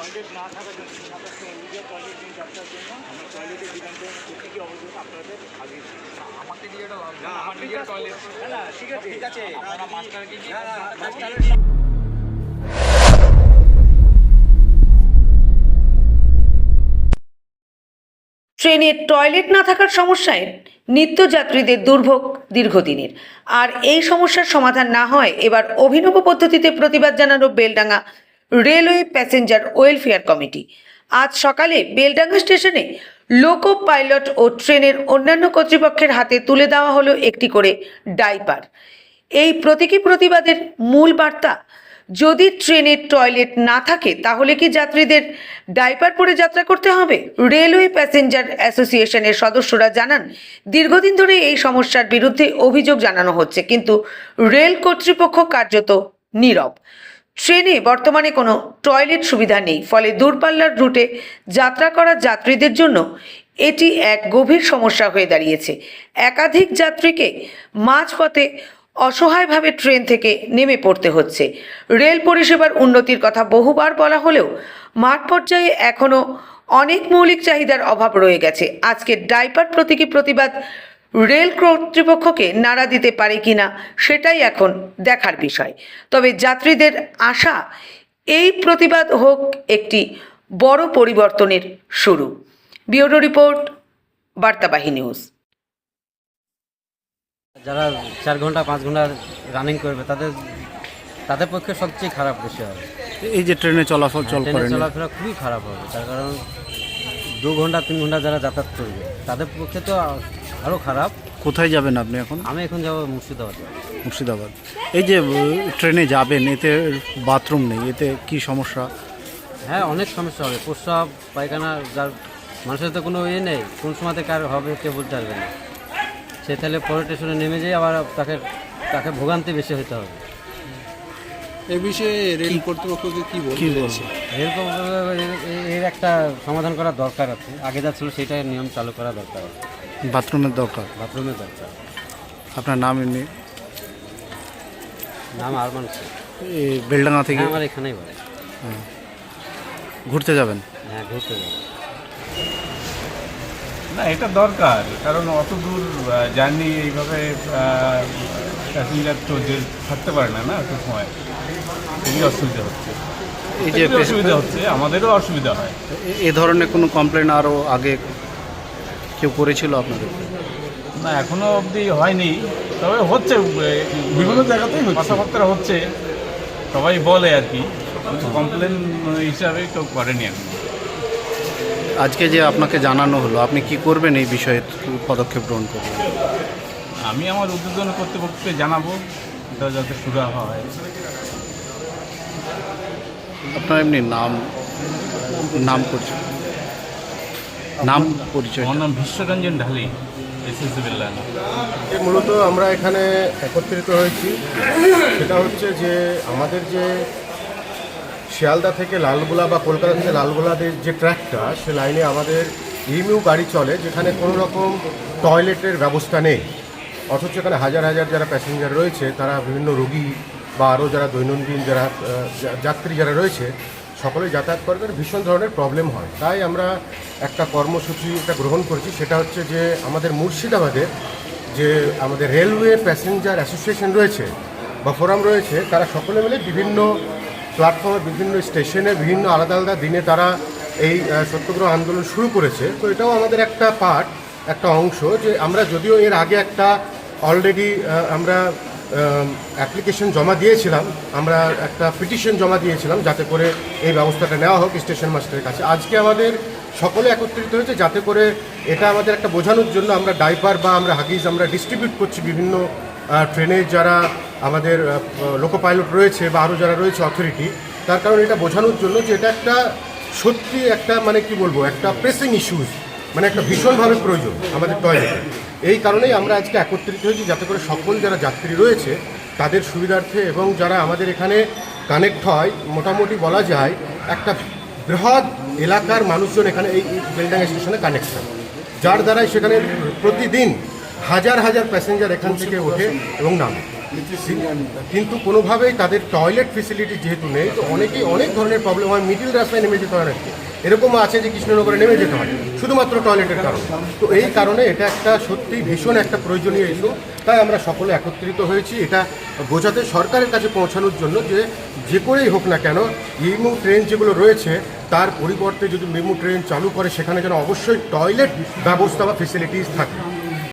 Toilet না থাকার জন্য আপনার নিজের টয়লেট নিয়ে যাত্রার জন্য আমরা টয়লেটের বিধান করতে কি অবশ্যই আপনাদের আগে আমাকে দিয়ে না, আমার নিজের টয়লেট না না ঠিক আছে। ঠিক আছে। আপনারা মাস্টারকে গিয়ে না, না, মাস্টারের ট্রেনে টয়লেট না থাকার সমস্যায় নিত্যযাত্রীদের দুর্ভোগ দীর্ঘদিনের। আর এই সমস্যার সমাধান না হয় এবার অভিনব পদ্ধতিতে প্রতিবাদ জানালো Beldanga railway passenger welfare committee. আজ সকালে বেলডাঙ্গা স্টেশনে লোকো পাইলট ও ট্রেনের অন্যান্য কর্তৃপক্ষের হাতে তুলে দেওয়া হলো একটি করে ডাইপার। এই প্রতীকী প্রতিবাদের মূল বার্তা, যদি ট্রেনের টয়লেট না থাকে, তাহলে কি যাত্রীদের ডাইপার পরে যাত্রা করতে হবে? রেলওয়ে প্যাসেঞ্জার অ্যাসোসিয়েশনের সদস্যরা জানান, দীর্ঘদিন ধরে এই সমস্যার বিরুদ্ধে অভিযোগ জানানো হচ্ছে, কিন্তু রেল কর্তৃপক্ষ কার্যত নীরব। ট্রেনে বর্তমানে কোনো টয়লেট সুবিধা নেই, ফলে দূরপাল্লার রুটে যাত্রা করা যাত্রীদের জন্য এটি এক গভীর সমস্যা হয়ে দাঁড়িয়েছে। একাধিক যাত্রীকে মাঝপথে অসহায়ভাবে ট্রেন থেকে নেমে পড়তে হচ্ছে। রেল পরিষেবার উন্নতির কথা বহুবার বলা হলেও মাঠ পর্যায়ে এখনও অনেক মৌলিক চাহিদার অভাব রয়ে গেছে। আজকে ডাইপার প্রতীকী প্রতিবাদ রেল কর্তৃপক্ষকে নাড়া দিতে পারে কিনা সেটাই এখন দেখার বিষয়। তবে যাত্রীদের আশা এই প্রতিবাদ হোক একটি বড় পরিবর্তনের শুরু। Bureau report Bartabahi news. যারা চার ঘণ্টা পাঁচ ঘণ্টা রানিং করবে তাদের তাদের পক্ষে সবচেয়ে খারাপ বিষয়। হবে এই যে ট্রেনে চলাচল চল ট্রেনে চলাফেরা খুবই খারাপ হবে তার কারণ দু ঘণ্টা তিন ঘণ্টা যারা যাতায়াত করবে তাদের পক্ষে তো আরও খারাপ। কোথায় যাবেন আপনি এখন? আমি এখন যাব মুর্শিদাবাদ। মুর্শিদাবাদ। এই যে ট্রেনে যাবেন এতে বাথরুম নেই এতে কি সমস্যা? হ্যাঁ অনেক সমস্যা হবে। প্রস্রাব পায়খানা যার মানুষের তো কোনো ইয়ে নেই। কোন সময়তে কার হবে কেউ বলতে পারবে না। সে তাহলে পরের স্টেশনে নেমে যেয়ে আবার তাকে তাকে ভোগান্তি বেশি হতে হবে। এ বিষয়ে রেল কর্তৃপক্ষকে কি কি বলতে বলছে? এরকম এর- এর একটা সমাধান করা দরকার আছে। আগে যা ছিল সেটাই নিয়ম চালু করা দরকার আছে। বাথরুমের দরকার? বাথরুমের দরকার। আপনার নাম এমনি? নাম আরমান। এই বেলডাঙ্গা থেকে? হ্যাঁ আমার এখানেই বাড়ি ঘুরতে যাবেন? হ্যাঁ ঘুরতে যাব। না এটা দরকার কারণ অত দূর জার্নি এইভাবে প্যাসেঞ্জার তো যে থাকতে পারে না না? এত সময়। খুবই অসুবিধা হচ্ছে। এই যে অসুবিধা হচ্ছে আমাদেরও অসুবিধা হয়। এ- ধরনের কোনো কমপ্লেন আরও আগে কেউ করেছিল আপনাদের? না এখনও অবধি হয়নি। তবে হচ্ছে বিভিন্ন জায়গাতেই কথাবার্তা হচ্ছে। সবাই বলে আর কি। কমপ্লেন হিসাবে কেউ করেনি এখন আজকে যে আপনাকে জানানো হলো আপনি কি করবেন এই বিষয়ে পদক্ষেপ গ্রহণ করবেন আমি আমার উদ্বোধন কর্তৃপক্ষকে জানাব এটা যাতে শুরু হয়। আপনার এমনি নাম নাম পরিচয়। নাম পরিচয়। আমার নাম বিশ্বরঞ্জন ঢালি মূলত আমরা এখানে একত্রিত হয়েছি। সেটা হচ্ছে যে আমাদের যে শিয়ালদা থেকে লালগোলা বা কলকাতা থেকে লালগোলাদের যে ট্র্যাকটা সে লাইনে আমাদের ইমিউ গাড়ি চলে যেখানে কোনো রকম টয়লেটের ব্যবস্থা নেই। অথচ এখানে হাজার হাজার যারা প্যাসেঞ্জার রয়েছে, তারা বিভিন্ন রোগী বা আরও যারা দৈনন্দিন যারা যাত্রী যারা রয়েছে সকলেই যাতায়াত করবেন ভীষণ ধরনের প্রবলেম হয়। তাই আমরা একটা কর্মসূচি এটা গ্রহণ করেছি, সেটা হচ্ছে যে আমাদের মুর্শিদাবাদে যে আমাদের রেলওয়ে প্যাসেঞ্জার অ্যাসোসিয়েশন রয়েছে বা ফোরাম রয়েছে, তারা সকলে মিলে বিভিন্ন প্ল্যাটফর্মে বিভিন্ন স্টেশনে বিভিন্ন আলাদা আলাদা দিনে তারা এই সত্যগ্রহ আন্দোলন শুরু করেছে। তো এটাও আমাদের একটা পার্ট একটা অংশ যে আমরা যদিও এর আগে একটা অলরেডি আমরা অ্যাপ্লিকেশন জমা দিয়েছিলাম। আমরা একটা পিটিশন জমা দিয়েছিলাম যাতে করে এই ব্যবস্থাটা নেওয়া হোক স্টেশন মাস্টারের কাছে। আজকে আমাদের সকলে একত্রিত হয়েছে যাতে করে এটা আমাদের একটা বোঝানোর জন্য আমরা ডাইপার বা আমরা হাগিজ আমরা ডিস্ট্রিবিউট করছি বিভিন্ন আহ, ট্রেনের যারা আমাদের লোকো পাইলট রয়েছে বা আরও যারা রয়েছে অথরিটি তার কারণ এটা বোঝানোর জন্য যে এটা একটা সত্যি একটা মানে কি বলব একটা প্রেসিং ইস্যুজ মানে একটা ভীষণভাবে প্রয়োজন আমাদের টয়লেট এই কারণেই আমরা আজকে একত্রিত হয়েছি যাতে করে সকল যারা যাত্রী রয়েছে, তাদের সুবিধার্থে এবং যারা আমাদের এখানে কানেক্ট হয়, মোটামুটি বলা যায়, একটা বৃহৎ এলাকার মানুষজন এখানে এই বেলডাঙ্গা স্টেশনে কানেক্ট হয়। যার দ্বারাই সেখানে প্রতিদিন হাজার হাজার প্যাসেঞ্জার এখান থেকে ওঠে এবং নামে। কিন্তু কোনোভাবেই তাদের টয়লেট ফেসিলিটি যেহেতু নেই, তো অনেকেই অনেক ধরনের প্রবলেম হয়, মিডিল রাস্তায় নেমে যেতে হয় অনেককে এরকমও আছে যে কৃষ্ণনগরে নেমে যেতে হয়, শুধুমাত্র টয়লেটের কারণে। তো এই কারণে এটা একটা সত্যি ভীষণ একটা প্রয়োজনীয় ইস্যু তাই আমরা সকলে একত্রিত হয়েছি এটা বোঝাতে সরকারের কাছে পৌঁছানোর জন্য যে যে করেই হোক না কেন, ইমু ট্রেন যেগুলো রয়েছে, তার পরিবর্তে যদি মেমু ট্রেন চালু করে, সেখানে যেন অবশ্যই টয়লেট ব্যবস্থা বা ফেসিলিটিস থাকে।